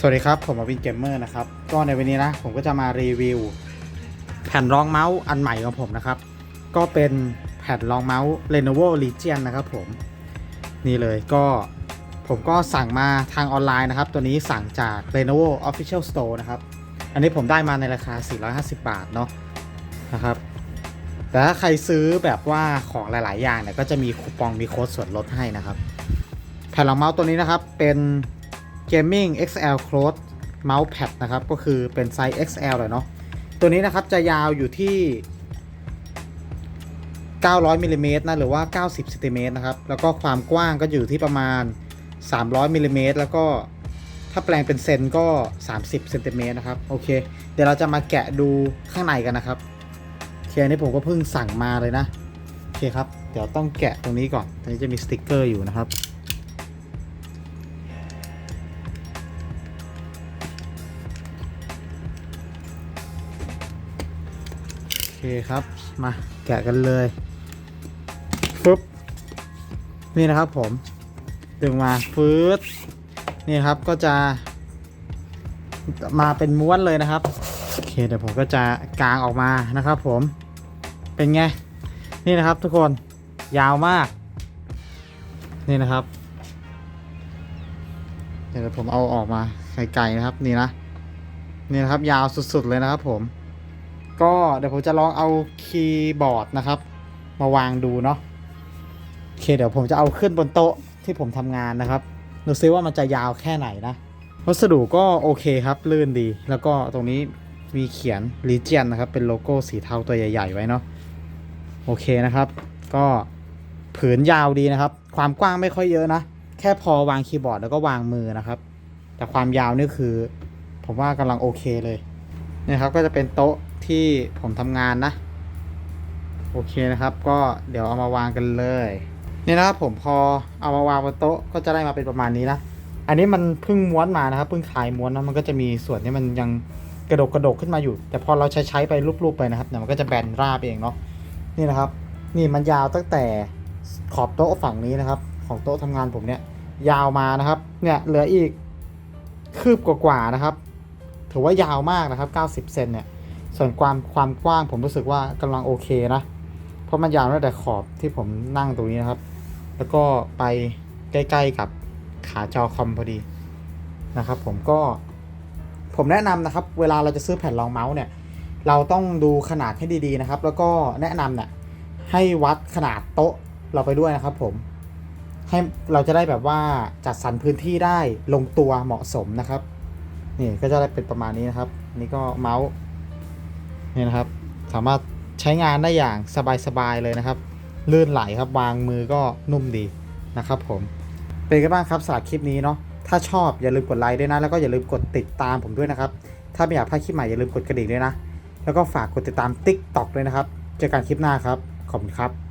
สวัสดีครับ ผมอวินเกมเมอร์นะครับ ก็ในวันนี้นะ ผมก็จะมารีวิว แผ่นรองเมาส์อันใหม่ของผมนะครับ ก็เป็นแผ่นรองเมาส์ Lenovo Legion นะครับผม นี่เลยก็ผมก็สั่งมาทางออนไลน์นะครับ ตัวนี้สั่งจาก Lenovo Official Store นะครับ อันนี้ผมได้มาในราคา 450 บาทเนาะนะครับ แต่ถ้าใครซื้อแบบว่าของหลาย ๆ อย่างเนี่ยก็จะมีคูปองมีโค้ดส่วนลดให้นะครับ แผ่นรองเมาส์ตัวนี้นะครับเป็น Gaming XL Close Mouse Pad นะครับ ก็คือเป็นไซส์ XL เลยเนาะตัวนี้นะครับจะยาวอยู่ที่ 900มิลลิเมตรนะหรือว่า 90เซนติเมตรนะครับ แล้วก็ความกว้างก็อยู่ที่ประมาณ 300มิลลิเมตรแล้วก็ถ้าแปลงเป็นเซนก็ 30เซนติเมตรนะครับโอเค เดี๋ยวเราจะมาแกะดูข้างในกันนะครับโอเคอันนี้ผมก็เพิ่งสั่งมาเลยนะโอเคครับ เดี๋ยวต้องแกะตรงนี้ก่อนตรงนี้จะมีสติกเกอร์อยู่นะครับ เคครับ มาแกะกันเลยฟึบนี่นะครับผม ดึงมาฟืดนี่ครับก็จะ มาเป็นม้วนเลยนะครับโอเคเดี๋ยวผมก็จะกางออกมานะครับผมเป็นไง นี่นะครับทุกคนยาวมาก นี่นะครับ เดี๋ยวผมเอาออกมาไกลๆนะครับ นี่นะนี่นะครับ ยาวสุดๆเลยนะครับผม ก็เดี๋ยวผมจะลองเอาคีย์บอร์ดนะครับ มาวางดูเนาะโอเคเดี๋ยวผมจะเอาขึ้นบนโต๊ะที่ผมทำงานนะครับดูซิว่ามันจะยาวแค่ไหนนะ วัสดุก็โอเคครับ ลื่นดี แล้วก็ตรงนี้มีเขียน Legion นะครับ เป็นโลโก้สีเทาตัวใหญ่ ๆ ไว้เนาะโอเคนะครับ ก็ผืนยาวดีนะครับ ความกว้างไม่ค่อยเยอะนะ แค่พอวางคีย์บอร์ดแล้วก็วางมือนะครับ แต่ความยาวนี่คือ ผมว่ากำลังโอเคเลยนี่ครับก็จะเป็นโต๊ะ ที่ผมทำงานนะ โอเคนะครับ ก็เดี๋ยวเอามาวางกันเลยนี่นะครับผมพอเอามาวางบนโต๊ะก็จะได้มาเป็นประมาณนี้นะอันนี้มันเพิ่งม้วนมานะครับเพิ่งคลายม้วนนะมันก็จะมีส่วนที่มันยังกระดกกระดกขึ้นมาอยู่ แต่พอเราใช้ใช้ไปรูปๆไปนะครับเนี่ยมันก็จะแบนราบเองเนาะนี่นะครับ นี่มันยาวตั้งแต่ขอบโต๊ะฝั่งนี้นะครับ ของโต๊ะทำงานผมเนี่ย ยาวมานะครับ เนี่ยเหลืออีกคืบกว่าๆนะครับ ถือว่ายาวมากนะครับ 90เซนเนี่ย ส่วนความความกว้างผมรู้สึกว่ากำลังโอเคนะ เพราะมันยาวตั้งแต่ขอบที่ผมนั่งตรงนี้นะครับ แล้วก็ไปใกล้ๆกับขาจอคอมพอดีนะครับผมก็ผมแนะนำนะครับ เวลาเราจะซื้อแผ่นรองเมาส์เนี่ย เราต้องดูขนาดให้ดีๆนะครับ แล้วก็แนะนำเนี่ยให้วัดขนาดโต๊ะเราไปด้วยนะครับ ผมให้เราจะได้แบบว่าจัดสรรพื้นที่ได้ลงตัวเหมาะสมนะครับ นี่ก็จะได้เป็นประมาณนี้นะครับ นี่ก็เมาส์ นี่นะครับ สามารถใช้งานได้อย่างสบายๆเลยนะครับ ลื่นไหลครับวางมือก็นุ่มดีนะครับผม เป็นกันบ้างครับสำหรับคลิปนี้เนาะถ้าชอบอย่าลืมกดไลค์ด้วยนะ แล้วก็อย่าลืมกดติดตามผมด้วยนะครับ ถ้าไม่อยากพลาดคลิปใหม่อย่าลืมกดกระดิ่งด้วยนะ แล้วก็ฝากกดติดตาม TikTok ด้วยนะครับ เจอกันคลิปหน้าครับ ขอบคุณครับ